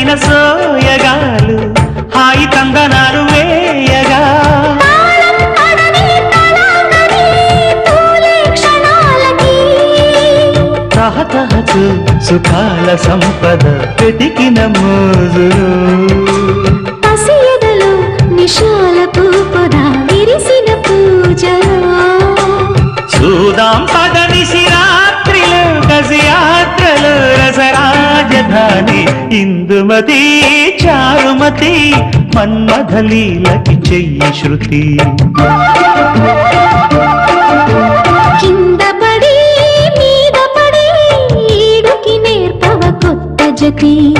సొగసైన సోయగాలు. హాయి తందనాలు వేయగా. తాళం సుఖాల సంపద వెతికిన మోజులు. ఇందుమతి చారుమతి మన్మథలీలకి చెయ్యి శృతి. నేర్పవ కొత్త జతి.